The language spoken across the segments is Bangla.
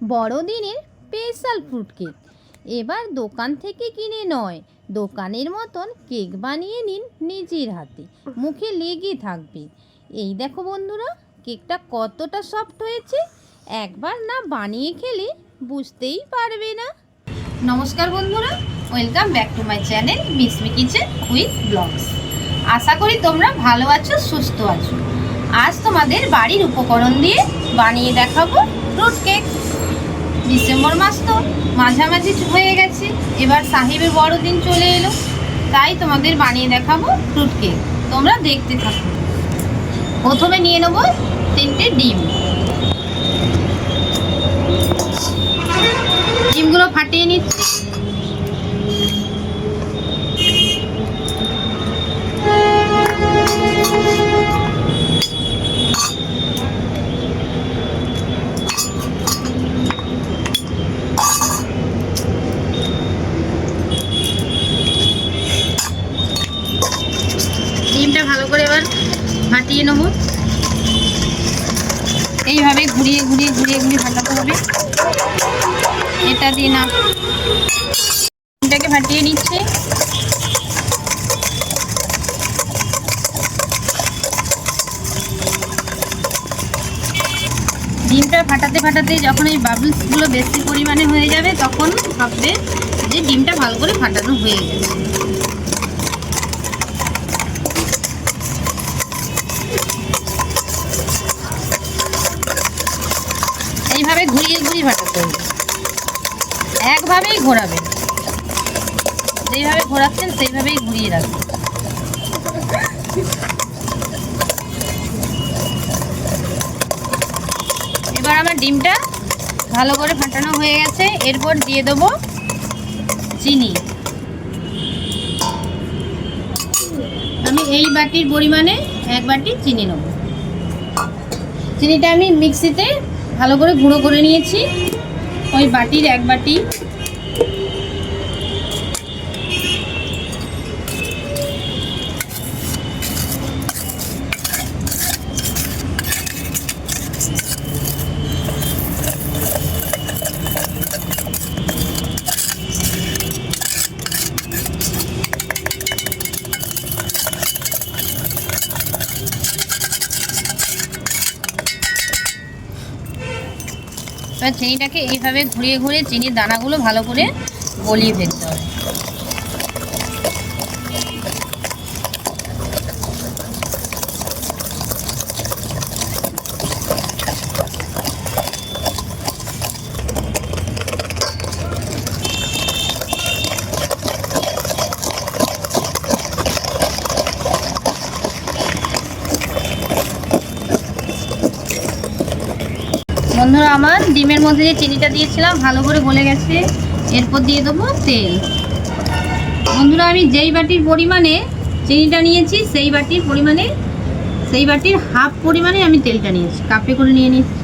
বড়দিনের স্পেশাল ফ্রুট কেক এবার দোকান থেকে কিনে নয়, দোকানের মতন কেক বানিয়ে নিন নিজের হাতে। মুখে লেগে থাকবে। এই দেখো বন্ধুরা কেকটা কতটা সফট হয়েছে। একবার না বানিয়ে খেলে বুঝতেই পারবে না। নমস্কার বন্ধুরা welcome back to my channel Mishmi kitchen with blogs আশা করি তোমরা ভালো আছো, সুস্থ আছো। আজ তোমাদের বাড়ির উপকরণ দিয়ে বানিয়ে দেখাবো ফ্রুট কেক ডিসেম্বর মাস তো মাঝামাঝি হয়ে গেছে, এবার সাহেবের বড়দিন চলে এলো। তাই তোমাদের বানিয়ে দেখাবো ফ্রুট কেক তোমরা দেখতে থাকো। প্রথমে নিয়ে নেব তিনটে ডিম। ডিমগুলো ফাটিয়ে নিচ্ছি। এটা দিয়ে না ডিমটাকে ফাটিয়ে নিচ্ছে ডিমটা ফাটাতে ফাটাতে যখন এই বাবলসগুলো বেশি পরিমাণে হয়ে যাবে, তখন ভাববে যে ডিমটা ভালো করে ফাটানো হয়ে গেছে। এইভাবে ঘুরিয়ে ঘুরিয়ে ফাটাতে হবে। একভাবেই ঘোরাবেন। যেইভাবে ঘোরাচ্ছেন, সেইভাবেই ঘুরিয়ে রাখবেন। এবার আমার ডিমটা ভালো করে ফাটানো হয়ে গেছে। এরপর দিয়ে দেবো চিনি। আমি এই বাটির পরিমাণে এক বাটি চিনি নেব। চিনিটা আমি মিক্সিতে ভালো করে গুঁড়ো করে নিয়েছি। ওই বাটির এক বাটি। এবার চিনিটাকে এইভাবে ঘুরিয়ে ঘুরিয়ে চিনির দানাগুলো ভালো করে গলিয়ে ফেলতে হবে বন্ধুরা আমার ডিমের মধ্যে যে চিনিটা দিয়েছিলাম, ভালো করে গলে গেছে। এরপর দিয়ে দেবো তেল। বন্ধুরা, আমি যেই বাটির পরিমাণে চিনিটা নিয়েছি, সেই বাটির পরিমাণে, সেই বাটির হাফ পরিমাণে আমি তেলটা নিয়েছি। কাপে করে নিয়ে নিচ্ছি।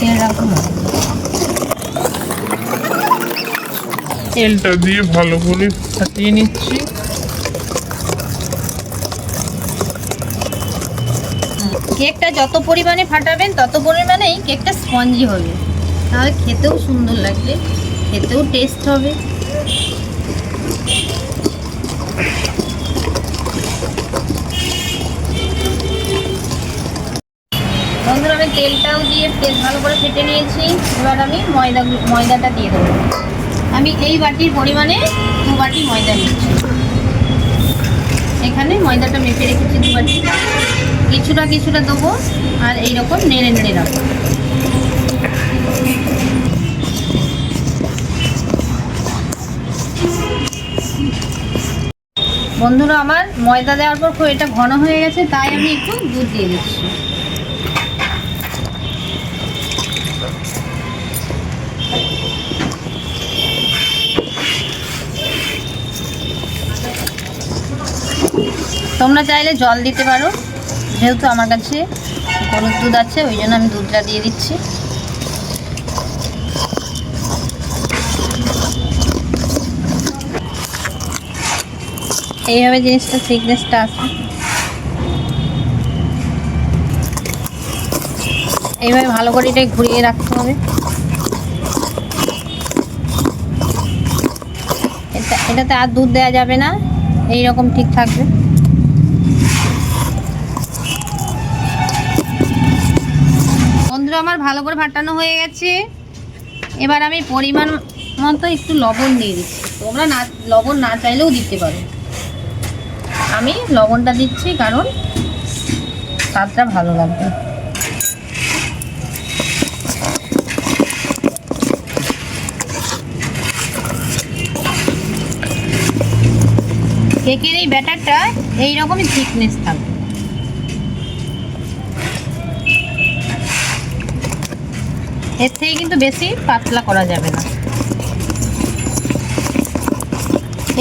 তেল রাখুন তেলটা দিয়ে ভালো করে ফাটিয়ে নিচ্ছি। কেকটা যত পরিমাণে ফাটাবেন, তত পরিমাণেই কেকটা স্পঞ্জি হবে। তাহলে খেতেও সুন্দর লাগবে, খেতেও টেস্ট হবে। তেলটাও দিয়ে তেল ভালো করে ফেটে নিয়েছি। এবার আমি ময়দা ময়দাটা দিয়ে দেবো। আমি এই বাটির পরিমাণে দু বাটি ময়দা নিচ্ছি এখানে ময়দাটা মেপে রেখেছি দু বাটি। কিছুটা কিছুটা দেবো আর এইরকম নেড়ে নেড়ে রাখব। বন্ধুরা, আমার ময়দা দেওয়ার পর এটা ঘন হয়ে গেছে, তাই আমি একটু দুধ দিয়ে দিচ্ছি। তোমরা চাইলে জল দিতে পারো। যেহেতু আমার কাছে গরুর দুধ আছে, ওই জন্য আমি দুধটা দিয়ে দিচ্ছি। এইভাবে জিনিসটা থিকনেসটা আছে। এইভাবে ভালো করে এটাই ঘুরিয়ে রাখতে হবে। এটাতে আর দুধ দেওয়া যাবে না। এই রকম ঠিক থাকবে। বন্ধুরা, আমার ভালো করে ফাটানো হয়ে গেছে। এবার আমি পরিমাণ মতো একটু লবণ দিয়ে দিচ্ছি। তোমরা না, লবণ না চাইলেও দিতে পারো। আমি লবণটা দিচ্ছি কারণ স্বাদটা ভালো লাগবে। কেকের এই ব্যাটারটা এইরকমই থিকনেস থাকবে। এর থেকে কিন্তু বেশি পাতলা করা যাবে না।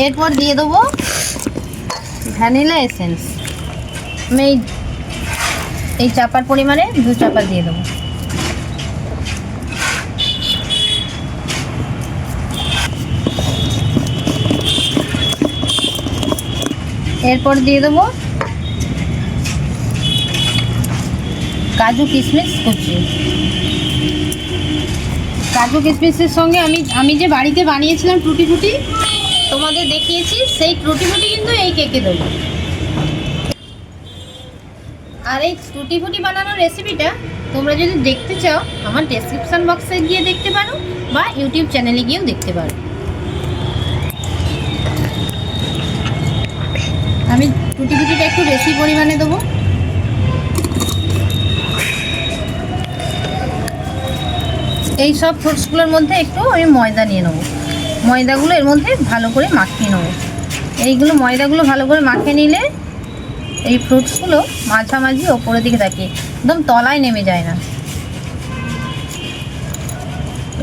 এরপর দিয়ে দেবো ভ্যানিলা এসেন্স। আমি এই চাপার পরিমাণে দু চাপা দিয়ে দেবো। এরপর দিয়ে দেবো কাজু কিশমিশ কুচি। কাজু কিশমিশের সঙ্গে আমি আমি যে বাড়িতে বানিয়েছিলাম টুটি ফুটি, তোমাদের দেখিয়েছি, সেই টুটি ফুটি কিন্তু এই কেকে দেবো। আর এই টুটি ফুটি বানানোর রেসিপিটা তোমরা যদি দেখতে চাও, আমার ডেসক্রিপশন বক্সে গিয়ে দেখতে পারো, বা ইউটিউব চ্যানেলে গিয়েও দেখতে পারো। আমি টুটি ফুটিটা একটু বেশি পরিমাণে দেবো। এই সব ফ্রুটসগুলোর মধ্যে একটু আমি ময়দা নিয়ে নেব। ময়দাগুলো এর মধ্যে ভালো করে মাখিয়ে নেব। এইগুলো ময়দাগুলো ভালো করে মাখিয়ে নিলে এই ফ্রুটসগুলো মাঝামাঝি ওপরের দিকে থাকে, একদম তলায় নেমে যায় না।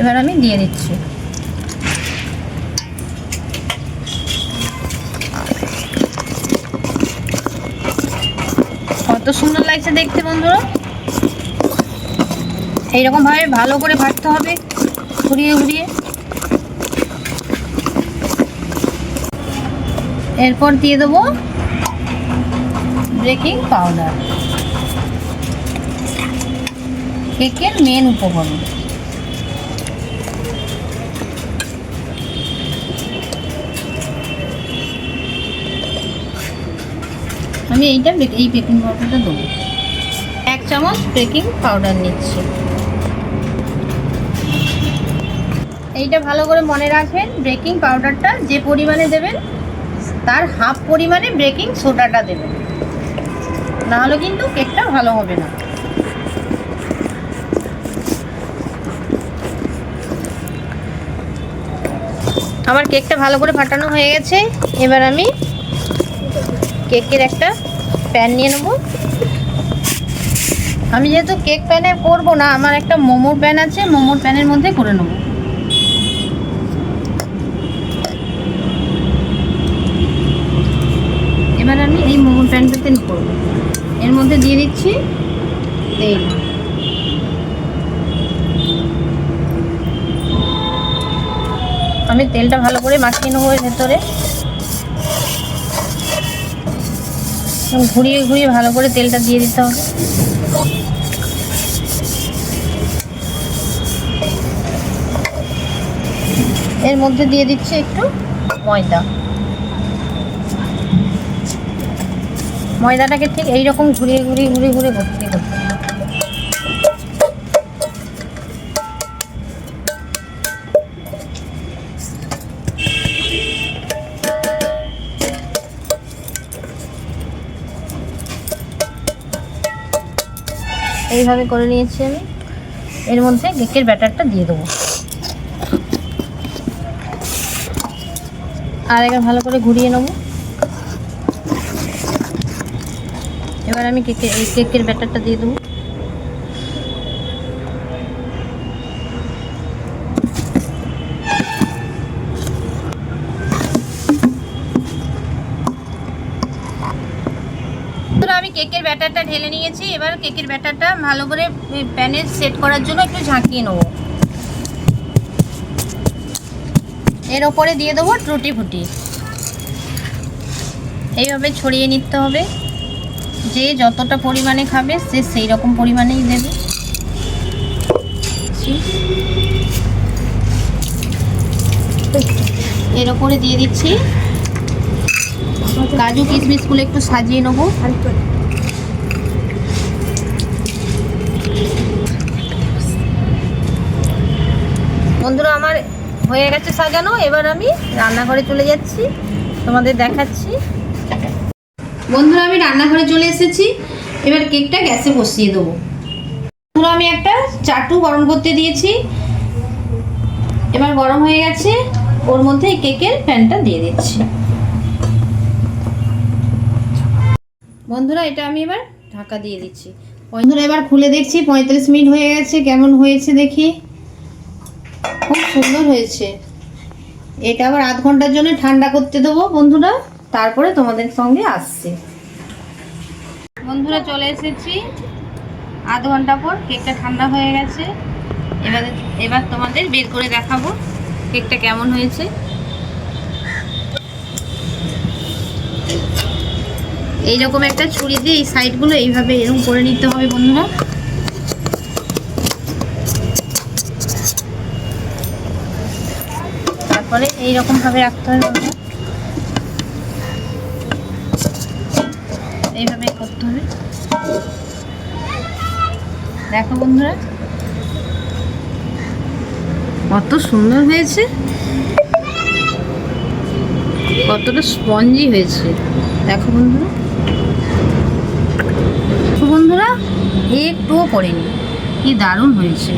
এবার আমি দিয়ে দিচ্ছি। কত সুন্দর লাগছে দেখতে বন্ধুরা। এইরকম ভাবে ভালো করে ভাজতে হবে, ঘুরিয়ে ঘুরিয়ে। এরপর দিয়ে দেবো বেকিং পাউডার কেকের মেন উপকরণ। আমি এইটা এই বেকিং পাউডারটা দেবো। এক চামচ বেকিং পাউডার নিচ্ছি। এইটা ভালো করে মনে রাখবেন বেকিং পাউডারটা যে পরিমাণে দেবেন, তার হাফ পরিমাণে বেকিং সোডাটা দেবেন। নাহলে কিন্তু কেকটা ভালো হবে না। আমার কেকটা ভালো করে ফাটানো হয়ে গেছে। এবার আমি কেকের একটা প্যান নিয়ে নেব। আমি যেহেতু কেক প্যানে করব না, আমার একটা মোমোর প্যান আছে, মোমোর প্যানের মধ্যে করে নেব। এবার আমি এই মোমোর প্যানটাতে করব। এর মধ্যে দিয়ে দিচ্ছি তেল। আমি তেলটা ভালো করে মাখিয়ে নেব এর ভেতরে। ঘুরিয়ে ঘুরিয়ে ভালো করে তেলটা দিয়ে দিতে হবে। এর মধ্যে দিয়ে দিচ্ছি একটু ময়দা। ময়দাটাকে ঠিক এইরকম ঘুরিয়ে ঘুরিয়ে ঘুরিয়ে ঘুরিয়ে করতে হবে। এইভাবে করে নিয়েছি আমি। এর মধ্যে কেকের ব্যাটারটা দিয়ে দেবো। আর এবার ভালো করে ঘুরিয়ে নেব। এবার আমি কেকের এই কেকের ব্যাটারটা দিয়ে দেবো। আমি কেকের ব্যাটারটা ঢেলে নিয়েছি। এবার কেকের ব্যাটারটা ভালো করে প্যানে সেট করার জন্য একটু ঝাঁকিয়ে নেব। এর ওপরে দিয়ে দেবো ট্রুটি ফুটি। এইভাবে ছড়িয়ে নিতে হবে। যে যতটা পরিমাণে খাবে, সে সেই রকম পরিমাণেই দেবে। এর ওপরে দিয়ে দিচ্ছি। কাজু কিশমিশগুলো একটু সাজিয়ে নেব। বন্ধুরা, আমার হয়ে গেছে সাজানো। এবার আমি রান্নাঘরে চলে যাচ্ছি। তোমাদের দেখাচ্ছি। বন্ধুরা, আমি রান্নাঘরে চলে এসেছি। এবার কেকটা গ্যাসে বসিয়ে দেবো। বন্ধুরা, আমি একটা চাটু গরম করতে দিয়েছি। এবার গরম হয়ে গেছে। ওর মধ্যে কেকের প্যানটা দিয়ে দিচ্ছি। বন্ধুরা, এটা আমি এবার ঢাকা দিয়ে দিচ্ছি। বন্ধুরা, এবার খুলে দেখছি, পঁয়ত্রিশ মিনিট হয়ে গেছে। কেমন হয়েছে দেখি। খুব সুন্দর হয়েছে। এটা আবার আধ ঘণ্টার জন্য ঠান্ডা করতে দেবো, বন্ধুরা। তারপরে তোমাদের সঙ্গে আসছি। বন্ধুরা চলে এসেছি। আধ ঘণ্টা পর কেকটা ঠান্ডা হয়ে গেছে। এবার এবার তোমাদের বের করে দেখাবো কেকটা কেমন হয়েছে। এইরকম একটা ছুরি দিয়ে এই সাইডগুলো এইভাবে এরকম করে নিতে হবে বন্ধুরা। তারপরে এইরকম ভাবে রাখতে হবে বন্ধুরা। এইভাবে করতে হবে। দেখো বন্ধুরা, কত সুন্দর হয়েছে। কতটা স্পঞ্জি হয়েছে। দেখো বন্ধুরা। বন্ধুরা, একটুও পড়েনি। কি দারুণ হয়েছে।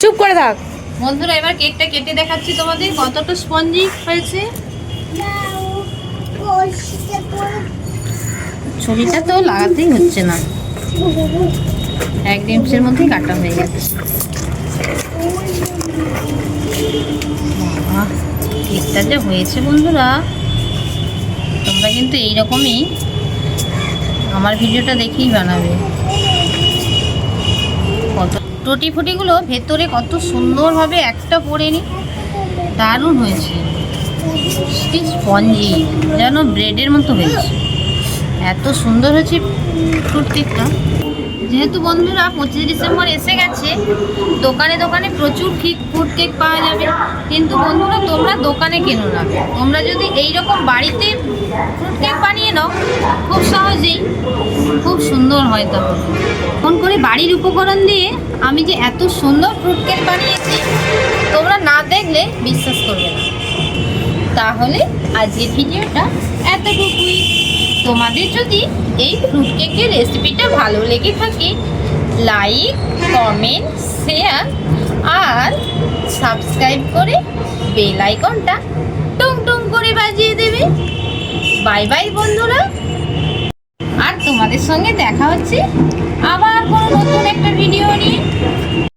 চুপ করে থাক। বন্ধুরা, এবার কেকটা কেটে দেখাচ্ছি তোমাদের। কতটা স্পঞ্জি হয়েছে? ছবিটা তো লাগাতেই হচ্ছে না। এক নিমিষের মধ্যেই কাটা হয়ে গেছে। কেকটা যে হয়েছে বন্ধুরা। তোমরা কিন্তু এইরকমই আমার ভিডিওটা দেখেই বানাবে। কত টুটি ফুটিগুলো ভেতরে কত সুন্দরভাবে একটা পরে নি। দারুণ হয়েছে। স্পঞ্জি, যেন ব্রেডের মতো হয়েছে। এত সুন্দর হয়েছে কেকটা যেহেতু বন্ধুরা পঁচিশে ডিসেম্বর এসে গেছে, দোকানে দোকানে প্রচুর ঠিক ফুড কেক পাওয়া যাবে। কিন্তু বন্ধুরা, তোমরা দোকানে কেনো না? তোমরা যদি এই রকম বাড়িতে ফ্রুট কেক বানিয়ে নাও, খুব সহজেই, খুব সুন্দর হয় তখন ফোন করে বাড়ির উপকরণ দিয়ে আমি যে এত সুন্দর ফ্রুট কেক বানিয়েছি, তোমরা না দেখলে বিশ্বাস করবে না। তাহলে আজকের ভিডিওটা এতটুকুই। তোমাদের যদি এই ফ্রুট কেকের রেসিপিটা ভালো লেগে থাকে লাইক কমেন্ট শেয়ার আর সাবস্ক্রাইব করে বেল আইকনটা টুং টুং করে বাজিয়ে দেবে। বাই বাই বন্ধুরা। আর তোমাদের সঙ্গে দেখা হচ্ছে আবার কোনো নতুন একটা ভিডিও নিয়ে।